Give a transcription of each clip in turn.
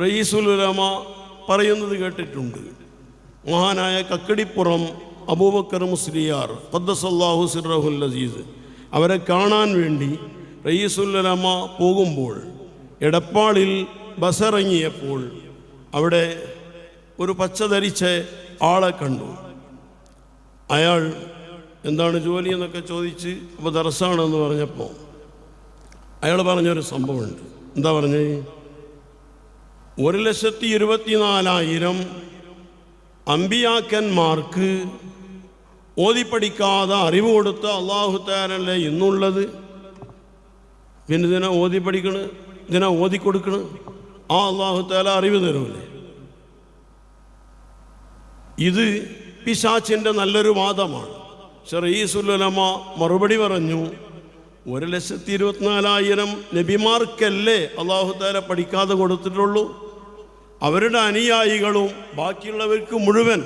റയീസുലുലമ പറയുന്നത് കേട്ടിട്ടുണ്ട്. മഹാനായ കക്കടിപ്പുറം അബൂബക്കർ മുസ്ലിയാർ ഖദ്ദസല്ലാഹു സിറഹുൽ അസീസ് അവരെ കാണാൻ വേണ്ടി റയീസുല്ലമ പോകുമ്പോൾ എടപ്പാളിൽ ബസ്സിറങ്ങിയപ്പോൾ അവിടെ ഒരു പച്ച ധരിച്ച ആളെ കണ്ടു. അയാൾ എന്താണ് ജോലി എന്നൊക്കെ ചോദിച്ച് അപ്പോൾ ദർസാണെന്ന് പറഞ്ഞപ്പോൾ അയാൾ പറഞ്ഞൊരു സംഭവമുണ്ട്. എന്താ പറഞ്ഞേ? ഒരു ലക്ഷത്തി ഇരുപത്തിനാലായിരം അമ്പിയാക്കന്മാർക്ക് ഓതിപ്പടിക്കാതെ അറിവ് കൊടുത്ത അള്ളാഹു താരല്ലേ ഇന്നുള്ളത്? പിന്നെ ഇതിനെ ഓതി പഠിക്കണ് ഇതിനെ ഓതി കൊടുക്കണ് ആ അള്ളാഹുത്താല അറിവ് തരൂലേ? ഇത് പിശാച്ചിന്റെ നല്ലൊരു വാദമാണ്. ഷറീസുലമ മറുപടി പറഞ്ഞു ഒരു ലക്ഷത്തി ഇരുപത്തിനാലായിരം നബിമാർക്കല്ലേ അള്ളാഹുദാല പഠിക്കാതെ കൊടുത്തിട്ടുള്ളൂ? അവരുടെ അനുയായികളും ബാക്കിയുള്ളവർക്ക് മുഴുവൻ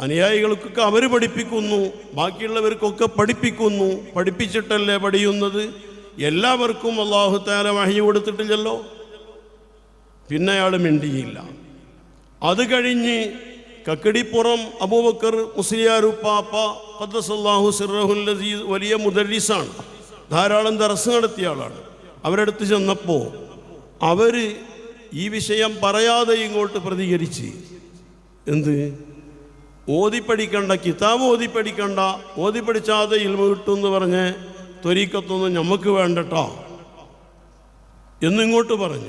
അനുയായികൾക്കൊക്കെ അവർ പഠിപ്പിക്കുന്നു ബാക്കിയുള്ളവർക്കൊക്കെ പഠിപ്പിക്കുന്നു. പഠിപ്പിച്ചിട്ടല്ലേ പഠിയുന്നത്? എല്ലാവർക്കും അള്ളാഹുത്താല വഹി കൊടുത്തിട്ടില്ലല്ലോ? പിന്നെ അയാൾ മിണ്ടിയില്ല. അത് കഴിഞ്ഞ് കക്കടിപ്പുറം അബൂബക്കർ മുസ്ലിയാരുപ്പാപ്പ ഖദ്ദസല്ലാഹു സിറഹുൽ വലിയ മുദരിസാണ്. ധാരാളം ദർസ് നടത്തിയ ആളാണ്. അവരടുത്ത് ചെന്നപ്പോൾ അവർ ഈ വിഷയം പറയാതെ ഇങ്ങോട്ട് പ്രതികരിച്ച് എന്ത്? ഓതിപ്പടിക്കണ്ട കിതാബ് ഓതിപ്പടിക്കണ്ട ഓതിപ്പടിച്ചാതെ ഇൽമ കിട്ടും എന്ന് പറഞ്ഞ് ത്വരീക്കത്തൊന്നും നമുക്ക് വേണ്ടട്ടോ. എന്നിങ്ങോട്ട് പറഞ്ഞു.